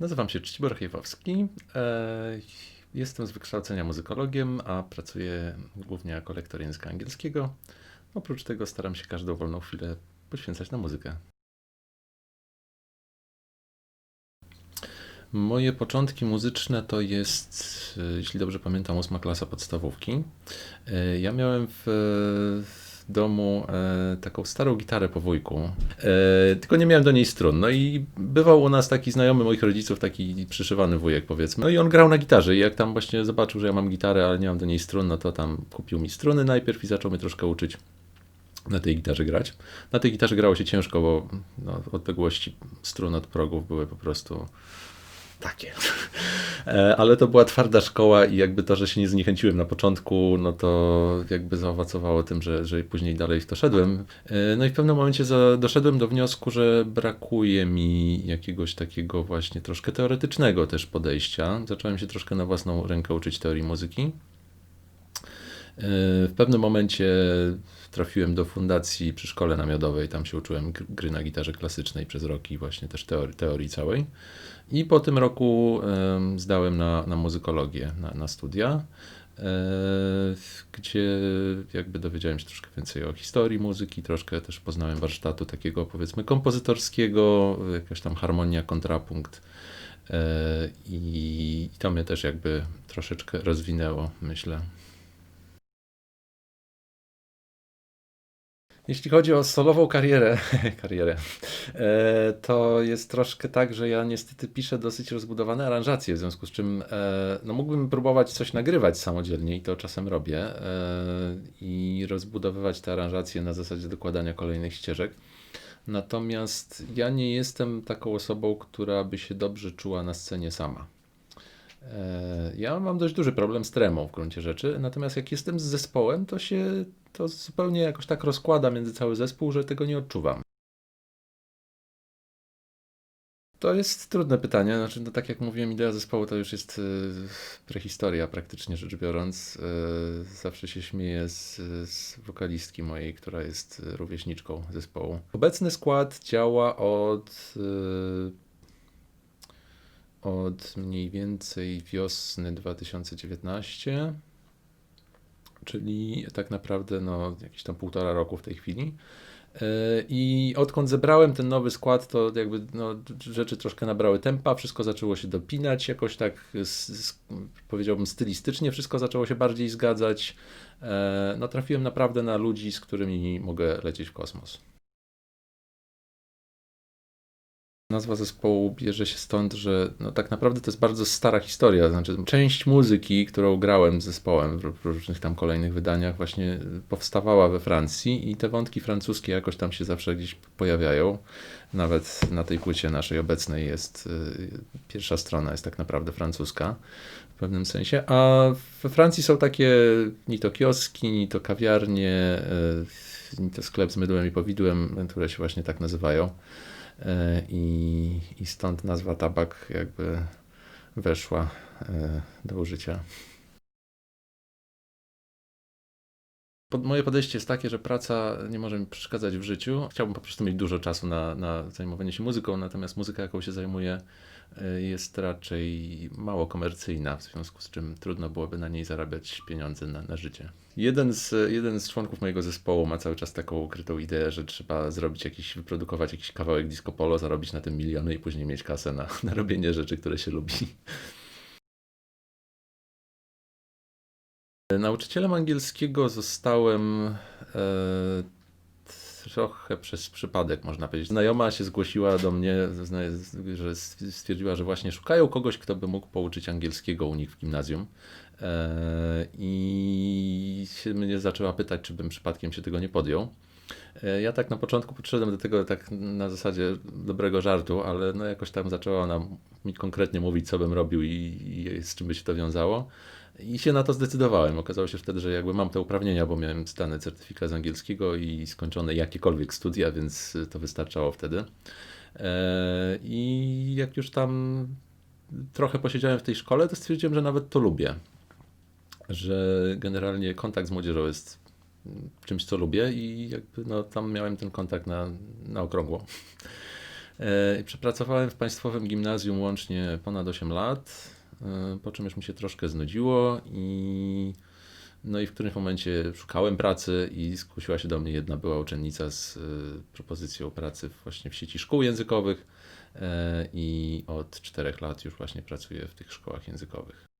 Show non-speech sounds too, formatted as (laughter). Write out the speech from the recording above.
Nazywam się Czcibor Chejwowski. E, Jestem z wykształcenia muzykologiem, a pracuję głównie jako lektor języka angielskiego. Oprócz tego staram się każdą wolną chwilę poświęcać na muzykę. Moje początki muzyczne to jest, e, jeśli dobrze pamiętam, ósma klasa podstawówki. E, Ja miałem w, w domu e, taką starą gitarę po wujku, e, tylko nie miałem do niej strun. No i bywał u nas taki znajomy moich rodziców, taki przyszywany wujek powiedzmy. No i on grał na gitarze i jak tam właśnie zobaczył, że ja mam gitarę, ale nie mam do niej strun, no to tam kupił mi struny najpierw i zaczął mnie troszkę uczyć na tej gitarze grać. Na tej gitarze grało się ciężko, bo no, odległości strun od progów były po prostu takie. E, Ale to była twarda szkoła i jakby to, że się nie zniechęciłem na początku, no to jakby zaowocowało tym, że, że później dalej w to szedłem. E, No i w pewnym momencie za, doszedłem do wniosku, że brakuje mi jakiegoś takiego właśnie troszkę teoretycznego też podejścia. Zacząłem się troszkę na własną rękę uczyć teorii muzyki. E, W pewnym momencie trafiłem do fundacji przy szkole namiotowej. Tam się uczyłem gr- gry na gitarze klasycznej przez rok i właśnie też teorii, teorii całej. I po tym roku em, zdałem na, na muzykologię, na, na studia, e, gdzie jakby dowiedziałem się troszkę więcej o historii muzyki, troszkę też poznałem warsztatu takiego powiedzmy kompozytorskiego, jakaś tam harmonia, kontrapunkt. E, I to mnie też jakby troszeczkę rozwinęło, myślę. Jeśli chodzi o solową karierę, (laughs) karierę, e, to jest troszkę tak, że ja niestety piszę dosyć rozbudowane aranżacje, w związku z czym e, no mógłbym próbować coś nagrywać samodzielnie i to czasem robię e, i rozbudowywać te aranżacje na zasadzie dokładania kolejnych ścieżek. Natomiast ja nie jestem taką osobą, która by się dobrze czuła na scenie sama. Ja mam dość duży problem z tremą w gruncie rzeczy, natomiast jak jestem z zespołem, to się to zupełnie jakoś tak rozkłada między cały zespół, że tego nie odczuwam. To jest trudne pytanie. Znaczy, no tak jak mówiłem, idea zespołu to już jest y, prehistoria praktycznie rzecz biorąc. Y, Zawsze się śmieję z, z wokalistki mojej, która jest y, rówieśniczką zespołu. Obecny skład działa od od mniej więcej wiosny 2019, czyli tak naprawdę no, jakieś tam półtora roku w tej chwili. E, I odkąd zebrałem ten nowy skład, to jakby no, rzeczy troszkę nabrały tempa, wszystko zaczęło się dopinać, jakoś tak powiedziałbym stylistycznie, wszystko zaczęło się bardziej zgadzać. E, No, trafiłem naprawdę na ludzi, z którymi mogę lecieć w kosmos. Nazwa zespołu bierze się stąd, że no, tak naprawdę to jest bardzo stara historia. Znaczy, część muzyki, którą grałem z zespołem w różnych tam kolejnych wydaniach, właśnie powstawała we Francji i te wątki francuskie jakoś tam się zawsze gdzieś pojawiają. Nawet na tej płycie naszej obecnej jest y, pierwsza strona jest tak naprawdę francuska w pewnym sensie. A we Francji są takie ni to kioski, ni to kawiarnie, y, to sklep z mydłem i powidłem, które się właśnie tak nazywają. E, I, I stąd nazwa tabak jakby weszła e, do użycia. Pod, moje podejście jest takie, że praca nie może mi przeszkadzać w życiu. Chciałbym po prostu mieć dużo czasu na, na zajmowanie się muzyką, natomiast muzyka, jaką się zajmuję, jest raczej mało komercyjna, w związku z czym trudno byłoby na niej zarabiać pieniądze na, na życie. Jeden z, jeden z członków mojego zespołu ma cały czas taką ukrytą ideę, że trzeba zrobić jakiś, wyprodukować jakiś kawałek disco polo, zarobić na tym miliony i później mieć kasę na, (laughs) na robienie rzeczy, które się lubi. (laughs) Nauczycielem angielskiego zostałem e, trochę przez przypadek, można powiedzieć. Znajoma się zgłosiła do mnie, że stwierdziła, że właśnie szukają kogoś, kto by mógł pouczyć angielskiego u nich w gimnazjum. E, I się mnie zaczęła pytać, czy bym przypadkiem się tego nie podjął. E, Ja tak na początku podszedłem do tego tak na zasadzie dobrego żartu, ale no jakoś tam zaczęła ona mi konkretnie mówić, co bym robił i, i z czym by się to wiązało. I się na to zdecydowałem. Okazało się wtedy, że jakby mam te uprawnienia, bo miałem zdany certyfikat z angielskiego i skończone jakiekolwiek studia, więc to wystarczało wtedy. E, I jak już tam trochę posiedziałem w tej szkole, to stwierdziłem, że nawet to lubię. Że generalnie kontakt z młodzieżą jest czymś, co lubię i jakby no, tam miałem ten kontakt na, na okrągło. E, Przepracowałem w Państwowym Gimnazjum łącznie ponad 8 lat, e, po czym już mi się troszkę znudziło i no i w którymś momencie szukałem pracy i skusiła się do mnie jedna była uczennica z e, propozycją pracy właśnie w sieci szkół językowych i od czterech lat już właśnie pracuję w tych szkołach językowych.